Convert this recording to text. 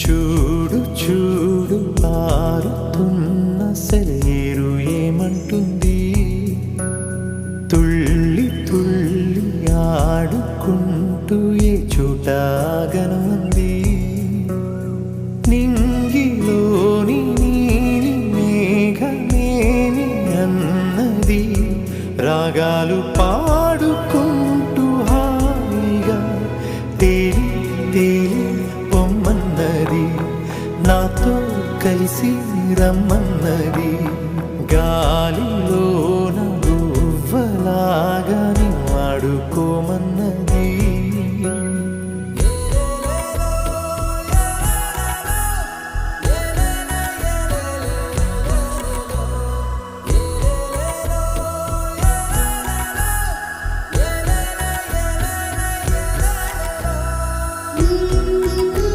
చూడు చూడు పారుతున్న సెలేరు ఏమంటుంది? తుళ్ళి తుళ్ళి ఆడుకుంటూ ఏ చోటాగనుంది నింగిలోని నీలి మేఘమేమి అన్నది? రాగాలు పాడుకు కలిసి రమ్మన్నది. గాలిలోన గువ్వలాగా వాడుకోమన్నది thank mm-hmm. you